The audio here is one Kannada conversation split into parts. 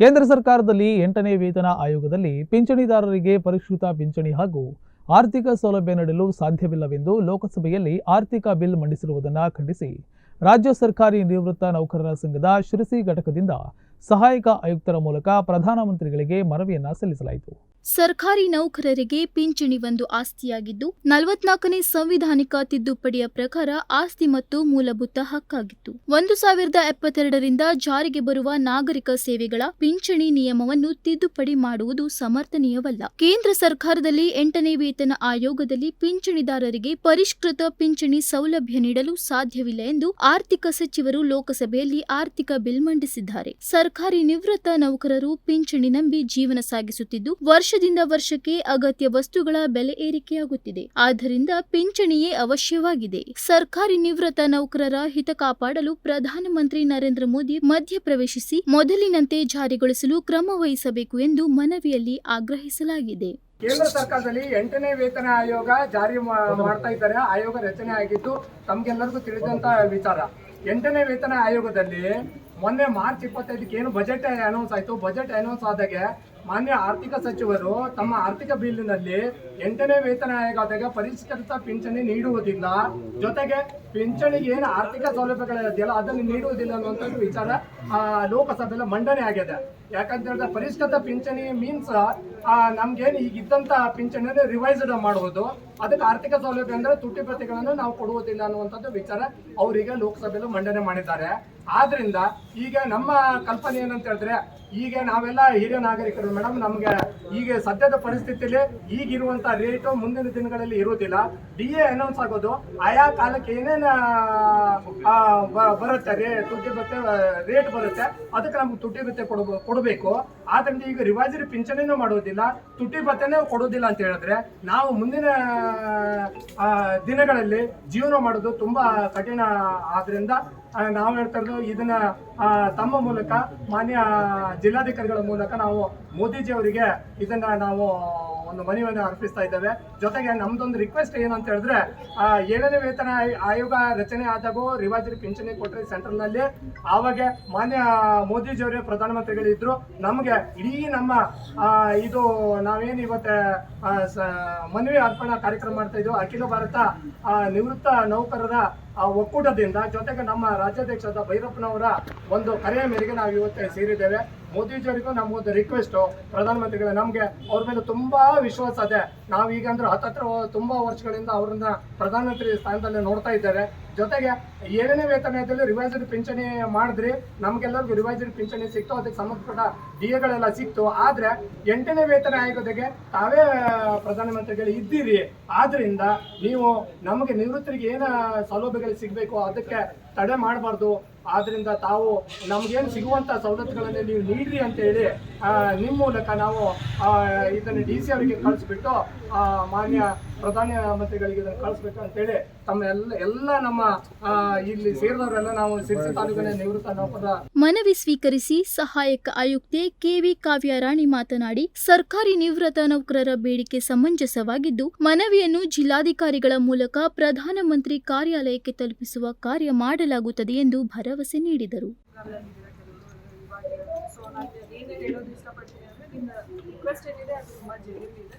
ಕೇಂದ್ರ ಸರ್ಕಾರದಲ್ಲಿ ಎಂಟನೇ ವೇತನ ಆಯೋಗದಲ್ಲಿ ಪಿಂಚಣಿದಾರರಿಗೆ ಪರಿಷ್ಕೃತ ಪಿಂಚಣಿ ಹಾಗೂ ಆರ್ಥಿಕ ಸೌಲಭ್ಯ ನೀಡಲು ಸಾಧ್ಯವಿಲ್ಲವೆಂದು ಲೋಕಸಭೆಯಲ್ಲಿ ಆರ್ಥಿಕ ಬಿಲ್ ಮಂಡಿಸಿರುವುದನ್ನು ಖಂಡಿಸಿ, ರಾಜ್ಯ ಸರ್ಕಾರಿ ನಿವೃತ್ತ ನೌಕರರ ಸಂಘದ ಶಿರಸಿ ಘಟಕದಿಂದ ಸಹಾಯಕ ಆಯುಕ್ತರ ಮೂಲಕ ಪ್ರಧಾನಮಂತ್ರಿಗಳಿಗೆ ಮನವಿಯನ್ನು ಸಲ್ಲಿಸಲಾಯಿತು. ಸರ್ಕಾರಿ ನೌಕರರಿಗೆ ಪಿಂಚಣಿ ಒಂದು ಆಸ್ತಿಯಾಗಿದ್ದು, ನಲವತ್ನಾಲ್ಕನೇ ಸಂವಿಧಾನಿಕ ತಿದ್ದುಪಡಿಯ ಪ್ರಕಾರ ಆಸ್ತಿ ಮತ್ತು ಮೂಲಭೂತ ಹಕ್ಕಾಗಿತ್ತು. ಒಂದು ಸಾವಿರದ ಎಪ್ಪತ್ತೆರಡರಿಂದ ಜಾರಿಗೆ ಬರುವ ನಾಗರಿಕ ಸೇವೆಗಳ ಪಿಂಚಣಿ ನಿಯಮವನ್ನು ತಿದ್ದುಪಡಿ ಮಾಡುವುದು ಸಮರ್ಥನೀಯವಲ್ಲ. ಕೇಂದ್ರ ಸರ್ಕಾರದಲ್ಲಿ ಎಂಟನೇ ವೇತನ ಆಯೋಗದಲ್ಲಿ ಪಿಂಚಣಿದಾರರಿಗೆ ಪರಿಷ್ಕೃತ ಪಿಂಚಣಿ ಸೌಲಭ್ಯ ನೀಡಲು ಸಾಧ್ಯವಿಲ್ಲ ಎಂದು ಆರ್ಥಿಕ ಸಚಿವರು ಲೋಕಸಭೆಯಲ್ಲಿ ಆರ್ಥಿಕ ಬಿಲ್ ಮಂಡಿಸಿದ್ದಾರೆ. ಸರ್ಕಾರಿ ನಿವೃತ್ತ ನೌಕರರು ಪಿಂಚಣಿ ನಂಬಿ ಜೀವನ ಸಾಗಿಸುತ್ತಿದ್ದು ವರ್ಷದಿಂದ ವರ್ಷಕ್ಕೆ ಅಗತ್ಯ ವಸ್ತುಗಳ ಬೆಲೆ ಏರಿಕೆಯಾಗುತ್ತಿದೆ. ಆದ್ದರಿಂದ ಪಿಂಚಣಿಯೇ ಅವಶ್ಯವಾಗಿದೆ. ಸರ್ಕಾರಿ ನಿವೃತ್ತ ನೌಕರರ ಹಿತ ಕಾಪಾಡಲು ಪ್ರಧಾನಮಂತ್ರಿ ನರೇಂದ್ರ ಮೋದಿ ಮಧ್ಯಪ್ರವೇಶಿಸಿ ಮೊದಲಿನಂತೆ ಜಾರಿಗೊಳಿಸಲು ಕ್ರಮ ವಹಿಸಬೇಕು ಎಂದು ಮನವಿಯಲ್ಲಿ ಆಗ್ರಹಿಸಲಾಗಿದೆ. ಕೇಂದ್ರ ಸರ್ಕಾರದಲ್ಲಿ ಎಂಟನೇ ವೇತನ ಆಯೋಗ ಜಾರಿ ಮಾಡ್ತಾ ಇದ್ದಾರೆ. ಆಯೋಗ ರಚನೆ ಆಗಿದ್ದು ತಮ್ಗೆಲ್ಲರಿಗೂ ತಿಳಿದಂತ ವಿಚಾರ. ಎಂಟನೇ ವೇತನ ಆಯೋಗದಲ್ಲಿ ಮೊನ್ನೆ ಮಾರ್ಚ್ ಇಪ್ಪತ್ತೈದಕ್ಕೆ ಏನು ಬಜೆಟ್ ಅನೌನ್ಸ್ ಆಯ್ತು. ಬಜೆಟ್ ಅನೌನ್ಸ್ ಆದಾಗೆ ಮಾನ್ಯ ಆರ್ಥಿಕ ಸಚಿವರು ತಮ್ಮ ಆರ್ಥಿಕ ಬಿಲ್ನಲ್ಲಿ ಎಂಟನೇ ವೇತನ ಆಯೋಗ ಪರಿಷ್ಕೃತ ಪಿಂಚಣಿ ನೀಡುವುದಿಲ್ಲ. ಜೊತೆಗೆ ಪಿಂಚಣಿಗೆ ಏನು ಆರ್ಥಿಕ ಸೌಲಭ್ಯಗಳಿದೆಯಲ್ಲ ಅದನ್ನು ನೀಡುವುದಿಲ್ಲ ಅನ್ನುವಂಥದ್ದು ವಿಚಾರ ಲೋಕಸಭೆಯಲ್ಲಿ ಮಂಡನೆ ಆಗಿದೆ. ಯಾಕಂತ ಹೇಳಿದ್ರೆ ಪರಿಷ್ಕೃತ ಪಿಂಚಣಿ ಮೀನ್ಸ್ ನಮ್ಗೇನು ಈಗ ಇದ್ದಂತ ಪಿಂಚಣಿಯನ್ನು ರಿವೈಸ್ಡ್ ಮಾಡುವುದು. ಅದಕ್ಕೆ ಆರ್ಥಿಕ ಸೌಲಭ್ಯ ಅಂದ್ರೆ ತುಟ್ಟಿ ಪ್ರತಿಗಳನ್ನು ನಾವು ಕೊಡುವುದಿಲ್ಲ ಅನ್ನುವಂಥದ್ದು ವಿಚಾರ ಅವರಿಗೆ ಲೋಕಸಭೆಯಲ್ಲಿ ಮಂಡನೆ ಮಾಡಿದ್ದಾರೆ. ಆದ್ರಿಂದ ಈಗ ನಮ್ಮ ಕಲ್ಪನೆ ಏನಂತ ಹೇಳಿದ್ರೆ, ಈಗ ನಾವೆಲ್ಲ ಹಿರಿಯ ನಾಗರಿಕರು ಮೇಡಮ್ ನಮಗೆ ಈಗ ಸದ್ಯದ ಪರಿಸ್ಥಿತಿಯಲ್ಲಿ ಈಗಿರುವಂತ ರೇಟು ಮುಂದಿನ ದಿನಗಳಲ್ಲಿ ಇರುವುದಿಲ್ಲ. ಡಿ ಎ ಅನೌನ್ಸ್ ಆಗೋದು, ಆಯಾ ಕಾಲಕ್ಕೆ ಏನೇನು ಬರುತ್ತೆ, ರೇ ತುಟ್ಟಿ ಬತ್ತೆ ರೇಟ್ ಬರುತ್ತೆ, ಅದಕ್ಕೆ ನಮ್ಗೆ ತುಟ್ಟಿ ಕೊಡಬ, ಕೊಡಬೇಕು. ಆದ್ರಿಂದ ಈಗ ರಿವಾಜರಿ ಪಿಂಚಣಿನೂ ಮಾಡೋದಿಲ್ಲ ತುಟ್ಟಿ ಭತ್ತೆನೇ ಕೊಡೋದಿಲ್ಲ ಅಂತ ಹೇಳಿದ್ರೆ, ನಾವು ಮುಂದಿನ ದಿನಗಳಲ್ಲಿ ಜೀವನ ಮಾಡೋದು ತುಂಬಾ ಕಠಿಣ. ಆದ್ರಿಂದ ನಾವು ಹೇಳ್ತಾ ಇರೋದು ಇದನ್ನ ತಮ್ಮ ಮೂಲಕ ಮಾನ್ಯ ಜಿಲ್ಲಾಧಿಕಾರಿಗಳ ಮೂಲಕ ನಾವು ಮೋದಿಜಿ ಅವರಿಗೆ ಇದನ್ನ ನಾವು ಒಂದು ಮನವಿಯನ್ನು ಅರ್ಪಿಸ್ತಾ ಇದ್ದೇವೆ. ಜೊತೆಗೆ ನಮ್ದೊಂದು ರಿಕ್ವೆಸ್ಟ್ ಏನಂತ ಹೇಳಿದ್ರೆ ಆ, ಏಳನೇ ವೇತನ ಆಯ್- ಆಯೋಗ ರಚನೆ ಆದಾಗೂ ರಿವಾಜರಿ ಪಿಂಚಣಿ ಕೊಟ್ಟರೆ ಸೆಂಟ್ರಲ್ನಲ್ಲಿ ಆವಾಗ ಮಾನ್ಯ ಮೋದಿಜಿ ಅವರೇ ಪ್ರಧಾನಮಂತ್ರಿಗಳಿದ್ರು. ನಮಗೆ ಇಡೀ ನಮ್ಮ ಇದು ನಾವೇನು ಇವತ್ತೆ ಮನವಿ ಅರ್ಪಣಾ ಕಾರ್ಯಕ್ರಮ ಮಾಡ್ತಾ ಇದ್ವಿ ಅಖಿಲ ಭಾರತ ನಿವೃತ್ತ ನೌಕರರ ಆ ಒಕ್ಕೂಟದಿಂದ ಜೊತೆಗೆ ನಮ್ಮ ರಾಜ್ಯಾಧ್ಯಕ್ಷರಾದ ಭೈರಪ್ಪನವರ ಒಂದು ಕರೆಯ ಮೇರೆಗೆ ನಾವು ಇವತ್ತು ಸೇರಿದ್ದೇವೆ. ಮೋದಿಜಿಯವರಿಗೂ ನಮಗೊಂದು ರಿಕ್ವೆಸ್ಟ್ ಪ್ರಧಾನಮಂತ್ರಿಗಳ, ನಮಗೆ ಅವ್ರ ಮೇಲೆ ತುಂಬಾ ವಿಶ್ವಾಸ ಇದೆ. ನಾವು ಈಗ ಹತ್ತತ್ರ ತುಂಬಾ ವರ್ಷಗಳಿಂದ ಅವ್ರನ್ನ ಪ್ರಧಾನಮಂತ್ರಿ ಸ್ಥಾನದಲ್ಲಿ ನೋಡ್ತಾ ಇದ್ದೇವೆ. ಜೊತೆಗೆ ಏಳನೇ ವೇತನದಲ್ಲಿ ರಿವೈಸ್ಡ್ ಪಿಂಚಣಿ ಮಾಡಿದ್ರಿ. ನಮಗೆಲ್ಲರಿಗೂ ರಿವೈಸ್ಡ್ ಪಿಂಚಣಿ ಸಿಕ್ತು. ಅದಕ್ಕೆ ಸಂಬಂಧಪಟ್ಟ ಡಿ ಎಗಳೆಲ್ಲ ಸಿಕ್ತು. ಆದ್ರೆ ಎಂಟನೇ ವೇತನ ಆಯೋಗದಾಗೆ ತಾವೇ ಪ್ರಧಾನಮಂತ್ರಿಗಳು ಇದ್ದೀರಿ. ಆದ್ದರಿಂದ ನೀವು ನಮಗೆ ನಿವೃತ್ತರಿಗೆ ಏನು ಸೌಲಭ್ಯಗಳು ಸಿಗಬೇಕು? ಅದಕ್ಕೆ ತಡೆ ಮಾಡಬಾರ್ದು. ಆದ್ರಿಂದ ತಾವು ನಮ್ಗೇನು ಸಿಗುವಂತ ಸವಲತ್ತುಗಳನ್ನು ನೀವು ನೀಡ್ರಿ ಅಂತ ಹೇಳಿ ಆ, ನಿಮ್ಮ ಮೂಲಕ ನಾವು ಇದನ್ನ ಡಿ ಸಿ ಅವರಿಗೆ ಕಳಿಸ್ಬಿಟ್ಟು ಮಾನ್ಯ ಪ್ರಧಾನ ಮಂತ್ರಿಗಳಿಗೆ ಇದನ್ನು ಕಳಿಸ್ಬೇಕು ಅಂತೇಳಿ ತಮ್ಮ ಎಲ್ಲ ಎಲ್ಲ ನಮ್ಮ ಇಲ್ಲಿ ಸೇರಿದವರೆಲ್ಲ ನಾವು ಸಿರ್ಸಿ ತಾಲೂಕಿನ ನಿವೃತ್ತ ನೌಕರ ಮನವಿ ಸ್ವೀಕರಿಸಿ ಸಹಾಯಕ ಆಯುಕ್ತೆ ಕೆವಿ ಕಾವ್ಯರಾಣಿ ಮಾತನಾಡಿ ಸರ್ಕಾರಿ ನಿವೃತ್ತ ನೌಕರರ ಬೇಡಿಕೆ ಸಮಂಜಸವಾಗಿದ್ದು ಮನವಿಯನ್ನು ಜಿಲ್ಲಾಧಿಕಾರಿಗಳ ಮೂಲಕ ಪ್ರಧಾನಮಂತ್ರಿ ಕಾರ್ಯಾಲಯಕ್ಕೆ ತಲುಪಿಸುವ ಕಾರ್ಯ ಮಾಡಲಾಗುತ್ತದೆ ಎಂದು ಭರವಸೆ ನೀಡಿದರು. ಸೊ ನಾನು ಏನು ಹೇಳೋದು ಇಷ್ಟಪಡ್ತೀನಿ ಅಂದರೆ ನಿಮ್ಮ ರಿಕ್ವೆಸ್ಟ್ ಏನಿದೆ ಅದು ತುಂಬ ಜೆನ್ಯೂನ್ ಇದೆ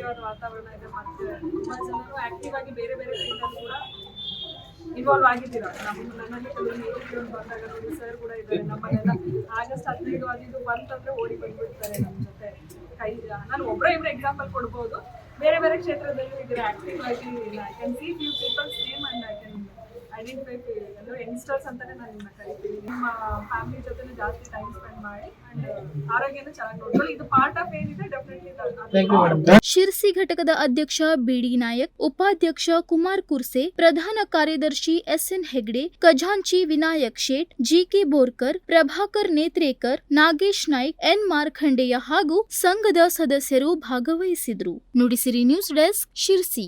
ಆರೋಗ್ಯವಾದ ವಾತಾವರಣ ಇದೆ ಮತ್ತೆ ತುಂಬಾ ಜನರು ಆಕ್ಟಿವ್ ಆಗಿ ಬೇರೆ ಬೇರೆ ಫೀಲ್ಡಲ್ಲಿ ಕೂಡ ಇನ್ವಾಲ್ವ್ ಆಗಿದ್ದೀರಾ? ನಮ್ಮ ನನ್ನಲ್ಲಿ ಕೆಲವೊಂದು ಏರಿಕೆಗಳು ಬಂದಾಗ ನೋಡಿ ಸರ್ ಕೂಡ ಇದ್ದಾರೆ ನಮ್ಮನೆಲ್ಲ ಆಗಸ್ಟ್ ಹದಿನೈದು ಆಗಿದ್ದು ಬಂತಂದ್ರೆ ಓಡಿ ಬಂದ್ಬಿಡ್ತಾರೆ ನಮ್ಮ ಜೊತೆ. ಕೈ ನಾನು ಒಬ್ಬರೇ ಇಬ್ಬರು ಎಕ್ಸಾಂಪಲ್ ಕೊಡ್ಬೋದು. ಬೇರೆ ಬೇರೆ ಕ್ಷೇತ್ರದಲ್ಲಿ ಇದ್ರೆ ಆಕ್ಟಿವ್ ಆಗಿ I can see few people's name and I can identify ಅಂದ್ರೆ ಯಂಗ್ಸ್ಟರ್ಸ್ ಅಂತಾನೆ ನಾನು ನಿಮ್ಮನ್ನ ಕರಿತೀನಿ. ನಿಮ್ಮ ಫ್ಯಾಮಿಲಿ ಜೊತೆ ಜಾಸ್ತಿ ಟೈಮ್ ಸ್ಪೆಂಡ್ ಮಾಡಿ ಅಂಡ್ ಆರೋಗ್ಯನ ಚೆನ್ನಾಗಿ ನೋಡ್ಕೊಳ್ಳಿ. ಇದು ಪಾರ್ಟ್ ಆಫ್ ಏನಿದೆ ಡೆಫಿನೆಟ್ಲಿ ಶಿರ್ಸಿ ಘಟಕದ ಅಧ್ಯಕ್ಷ ಬಿಡಿ ನಾಯಕ್, ಉಪಾಧ್ಯಕ್ಷ ಕುಮಾರ್ ಕುರ್ಸೆ, ಪ್ರಧಾನ ಕಾರ್ಯದರ್ಶಿ ಎಸ್ಎನ್ ಹೆಗ್ಡೆ, ಖಜಾಂಚಿ Vinayak Shet, G K Borkar, Prabhakar Netrekar, Nagesh Naik, N Markandeya ಹಾಗೂ ಸಂಘದ ಸದಸ್ಯರು ಭಾಗವಹಿಸಿದ್ರು. Nudisiri news desk Sirsi.